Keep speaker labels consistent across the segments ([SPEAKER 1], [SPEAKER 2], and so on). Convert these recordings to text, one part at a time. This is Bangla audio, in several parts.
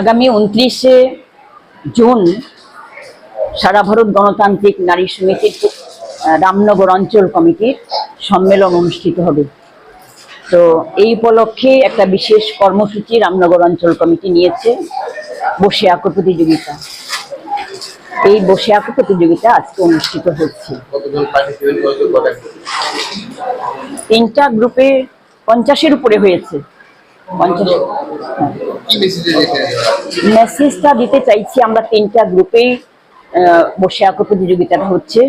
[SPEAKER 1] আগামী উনত্রিশে জুন সারা ভারত গণতান্ত্রিক নারী সমিতির রামনগর অঞ্চল কমিটির সম্মেলন অনুষ্ঠিত হবে। তো এই উপলক্ষে একটা বিশেষ কর্মসূচি রামনগর অঞ্চল কমিটি নিয়েছে বসে আঁকো প্রতিযোগিতা। এই বসে আঁকো প্রতিযোগিতা আজকে অনুষ্ঠিত হচ্ছে। তিনটা গ্রুপে পঞ্চাশের উপরে হয়েছে। পঞ্চাশ মেসেজটা দিতে চাইছি? আমরা তিনটা গ্রুপেই বসে আঁকো প্রতিযোগিতাটা হচ্ছে।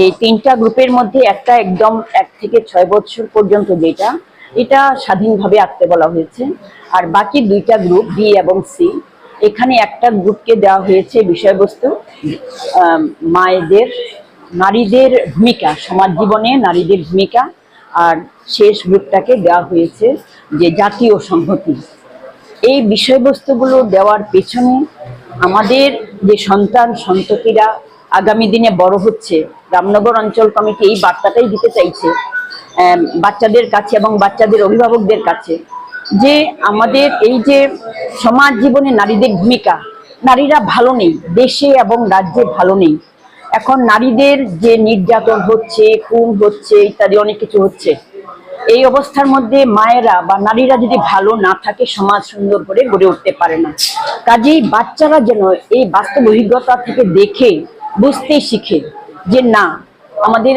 [SPEAKER 1] এই তিনটা গ্রুপের মধ্যে একটা একদম এক থেকে ছয় বছর পর্যন্ত যেটা, এটা স্বাধীনভাবে আঁকতে বলা হয়েছে। আর বাকি দুইটা গ্রুপ, বি এবং সি, এখানে একটা গ্রুপকে দেওয়া হয়েছে বিষয়বস্তু মায়েদের, নারীদের ভূমিকা, সমাজ জীবনে নারীদের ভূমিকা, আর শেষ গ্রুপটাকে দেওয়া হয়েছে যে জাতীয় সংহতি। এই বিষয়বস্তুগুলো দেওয়ার পেছনে আমাদের যে সন্তান, সন্ততিরা আগামী দিনে বড় হচ্ছে, রামনগর অঞ্চল কমিটি এই বার্তাটাই দিতে চাইছে বাচ্চাদের কাছে এবং বাচ্চাদের অভিভাবকদের কাছে যে আমাদের এই যে সমাজ জীবনে নারীদের ভূমিকা, নারীরা ভালো নেই, দেশে এবং রাজ্যে ভালো নেই। এখন নারীদের যে নির্যাতন হচ্ছে, খুন হচ্ছে, ইত্যাদি অনেক কিছু হচ্ছে। এই অবস্থার মধ্যে মায়েরা বা নারীরা যদি ভালো না থাকে, সমাজ সুন্দর করে গড়ে উঠতে পারে না। কাজেই বাচ্চারা যেন এই বাস্তব অভিজ্ঞতা থেকে দেখে, বুঝতে শিখে যে না, আমাদের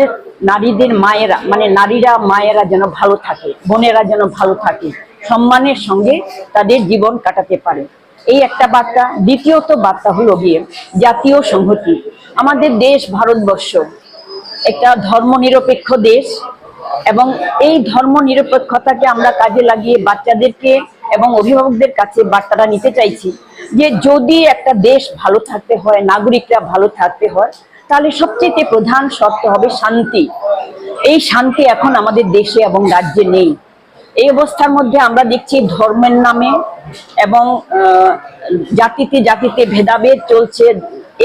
[SPEAKER 1] নারীদের মায়েরা মানে নারীরা, মায়েরা যেন ভালো থাকে, বোনেরা যেন ভালো থাকে, সম্মানের সঙ্গে তাদের জীবন কাটাতে পারে। এই একটা বার্তা। দ্বিতীয়ত বার্তা হলো গিয়ে জাতীয় সংহতি। আমাদের দেশ, ভারতবর্ষ একটা ধর্মনিরপেক্ষ দেশ। এবং এই ধর্ম নিরপেক্ষতাকে আমরা কাজে লাগিয়ে বাচ্চাদেরকে এবং অভিভাবকদের কাছে বার্তাটা নিতে চাইছি যে যদি একটা দেশ ভালো থাকতে হয়, নাগরিকরা ভালো থাকতে হয়, তাহলে সবচেয়ে প্রধান শর্ত হবে শান্তি। এই শান্তি এখন আমাদের দেশে এবং রাজ্যে নেই। এই অবস্থার মধ্যে আমরা দেখছি ধর্মের নামে এবং জাতিতে জাতিতে ভেদাভেদ চলছে।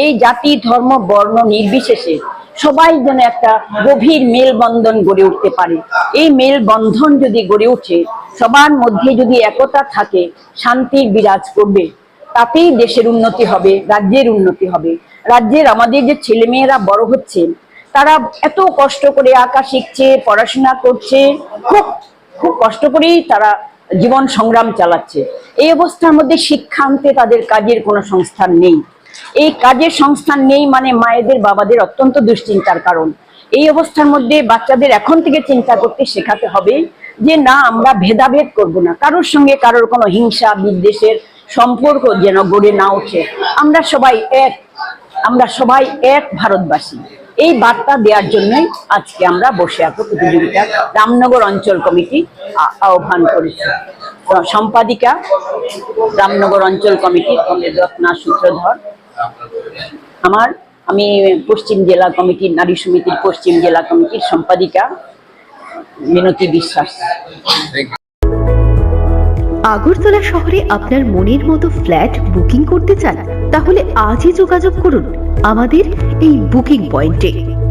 [SPEAKER 1] এই জাতি, ধর্ম, বর্ণ নির্বিশেষে সবাই যেন একটা গভীর মেলবন্ধন গড়ে উঠতে পারে। এই মেলবন্ধন যদি গড়ে ওঠে, সবার মধ্যে যদি একতা থাকে শান্তির বিরাজ করবে, তাতেই দেশের উন্নতি হবে, রাজ্যের উন্নতি হবে। রাজ্যের আমাদের যে ছেলেমেয়েরা বড় হচ্ছে, তারা এত কষ্ট করে আঁকা শিখছে, পড়াশোনা করছে, খুব খুব কষ্ট করেই তারা জীবন সংগ্রাম চালাচ্ছে। এই অবস্থার মধ্যে শিক্ষা আনতে তাদের কাজের কোনো সংস্থান নেই। এই কাজের সংস্থান নেই মানে মায়েদের, বাবাদের অত্যন্ত দুশ্চিন্তার কারণ। এই অবস্থার মধ্যে বাচ্চাদের এখন থেকে চিন্তা করতে শেখাতে হবে যে না, আমরা ভেদাভেদ করব না। কারোর সঙ্গে কারোর কোনো হিংসা, বিদ্বেষের সম্পর্ক যেন গড়ে না ওঠে। আমরা সবাই এক, আমরা সবাই এক ভারতবাসী। এই বার্তা দেওয়ার জন্যই আজকে আমরা বসে আঁকো প্রতিযোগিতা রামনগর অঞ্চল কমিটি আহ্বান করেছি। সম্পাদিকা রামনগর অঞ্চল কমিটি পণ্ডিত রত্না সূত্রধর। আমার, আমি পশ্চিম জেলা কমিটির, নারী সমিতির পশ্চিম জেলা কমিটির সম্পাদিকা মিনতি বিশ্বাস।
[SPEAKER 2] আগরতলা শহরে আপনার মনের মতো ফ্ল্যাট বুকিং করতে চান, তাহলে আজই যোগাযোগ করুন। আমাদের এই বুকিং পয়েন্টে।